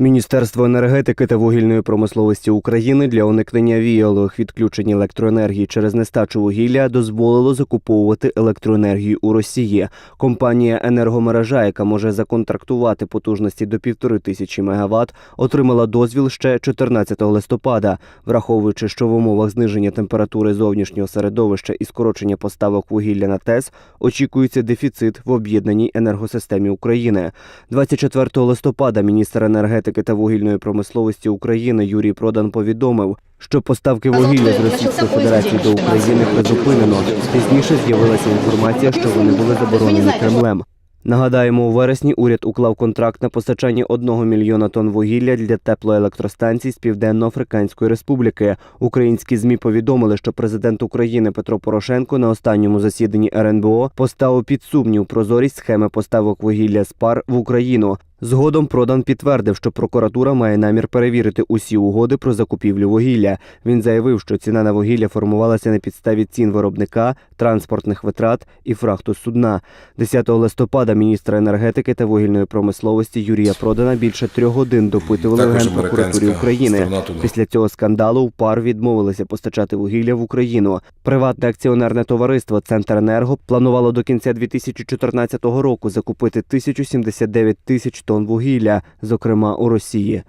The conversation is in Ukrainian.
Міністерство енергетики та вугільної промисловості України для уникнення віялових відключень електроенергії через нестачу вугілля дозволило закуповувати електроенергію у Росії. Компанія енергомережа, яка може законтрактувати потужності до півтори тисячі мегаватт, отримала дозвіл ще 14 листопада, враховуючи, що в умовах зниження температури зовнішнього середовища і скорочення поставок вугілля на ТЕС очікується дефіцит в об'єднаній енергосистемі України. 24 листопада міністр енергетики та вугільної промисловості України Юрій Продан повідомив, що поставки вугілля з Російської Федерації до України призупинено. Пізніше з'явилася інформація, що вони були заборонені Кремлем. Нагадаємо, у вересні уряд уклав контракт на постачання 1 мільйона тонн вугілля для теплоелектростанцій з Південно-Африканської Республіки. Українські змі повідомили, що президент України Петро Порошенко на останньому засіданні РНБО поставив під сумнів прозорість схеми поставок вугілля з пар в Україну. Згодом Продан підтвердив, що прокуратура має намір перевірити усі угоди про закупівлю вугілля. Він заявив, що ціна на вугілля формувалася на підставі цін виробника, транспортних витрат і фрахту судна. 10 листопада міністра енергетики та вугільної промисловості Юрія Продана більше трьох годин допитували в генпрокуратурі України. Після цього скандалу в пар відмовилися постачати вугілля в Україну. Приватне акціонерне товариство Центренерго планувало до кінця 2014 року закупити 1079 тисяч тонн вугілля, зокрема у Росії.